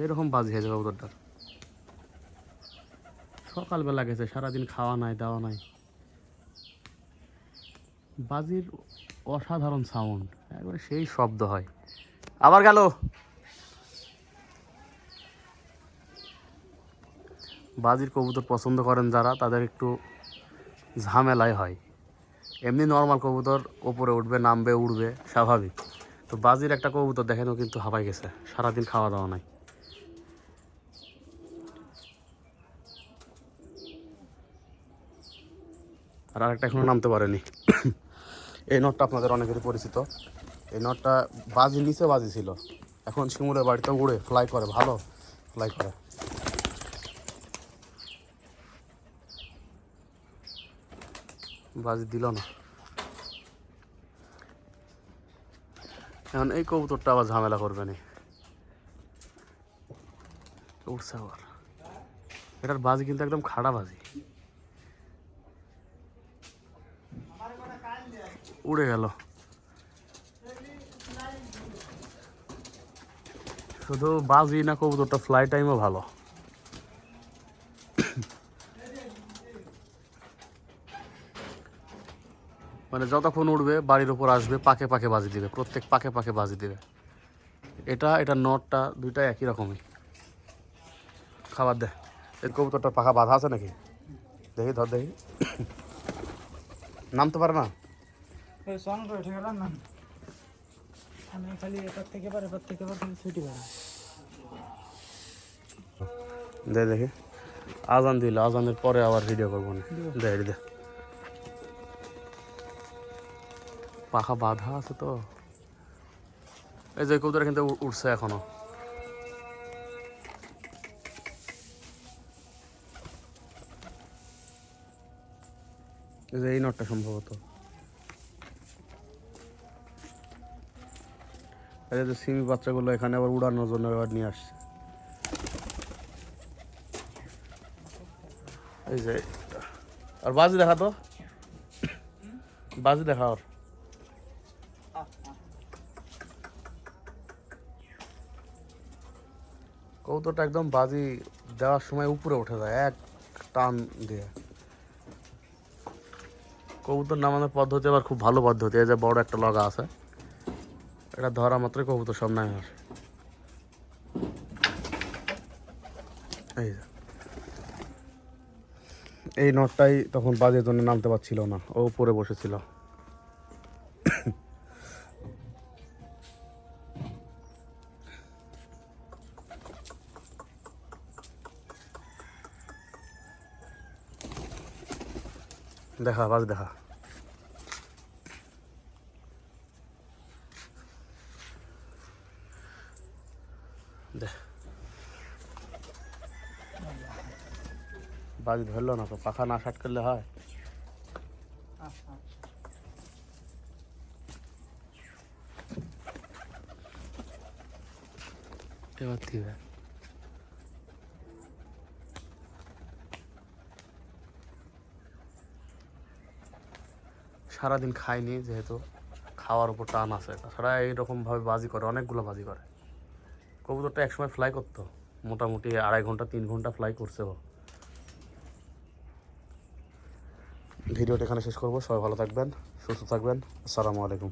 সেই রকম বাজি হয়েছে কবুতরটার সকালবেলা গেছে, সারাদিন খাওয়া নাই, দাওয়া নাই। বাজির অসাধারণ সাউন্ড একবারে সেই শব্দ হয়। আবার গেল। বাজির কবুতর পছন্দ করেন যারা, তাদের একটু ঝামেলাই হয়। এমনি নর্মাল কবুতর ওপরে উঠবে, নামবে, উড়বে, স্বাভাবিক। তো বাজির একটা কবুতর দেখেন ও কিন্তু হাবাই গেছে, সারাদিন খাওয়া দাওয়া নাই। আর আরেকটা এখনও নামতে পারেনি। এই নটটা আপনাদের অনেকেরই পরিচিত। এই নটটা বাজি নিচে বাজি ছিল। এখন শিমুরের বাড়িতে উড়ে ফ্লাই করে, ভালো ফ্লাই করে। বাজি দিল না। এখন এই কবুতরটা আবার ঝামেলা করবে না। উঠছে আবার। এটার বাজি কিন্তু একদম খাড়া বাজি। উড়ে গেল। শুধু বাজি না কবুতরটা ফ্লাই টাইমও ভালো। মানে যতক্ষণ উঠবে বাড়ির উপর আসবে, পাকে পাকে বাজি দিবে, প্রত্যেক পাকে পাকে বাজি দিবে। এটা এটা নটটা দুইটা একই রকমই। খাবার দে। এই কবুতরটা পাখা বাঁধা আছে নাকি? দেখি, ধর দেখি। নামতে পারে না? এই সন করে ঠিক না। আমি খালি এপার থেকে এবার এপার থেকে এবার খালি ছুটি পাবো দে দেখি। আজান দিল আজানের পরে আবার ভিডিও করব না। দে দে। পাখা বাঁধা আছে তো। এই যে কবুতর কিন্তু উঠছে এখনও। এই যে এই নটটা সম্ভবত। এই যে সিমি বাচ্চাগুলো এখানে আবার উড়ানোর জন্য এবার নিয়ে আসছে। এই যে আর বাজি দেখা তো। বাজি দেখা ওর। কৌতোটা একদম বাজি দেওয়ার সময় উপরে উঠে যায়, এক টান দিয়ে। কবুতর নামানোর পদ্ধতি আবার খুব ভালো পদ্ধতি, এই যে বড় একটা লগা আছে। এটা ধরা মাত্রই কবুতর সব নাই আসে এই এই নটটাই তখন বাজের জন্য নামতে পারছিল না, ও উপরে বসেছিল। দেখা বাজ দেখা। বাজ ধরলো না তো, পাখা না শাট করলে হয়। এবার দিবে সারাদিন খাইনি যেহেতু, খাওয়ার উপর টান আছে। তাছাড়া এইরকমভাবে বাজি করে, অনেকগুলো বাজি করে। কবুতরটা একসময় ফ্লাই করতো। মোটামুটি আড়াই ঘণ্টা, তিন ঘণ্টা ফ্লাই করছে ও। ভিডিওটা এখানে শেষ করব। সবাই ভালো থাকবেন, সুস্থ থাকবেন। আসসালামু আলাইকুম।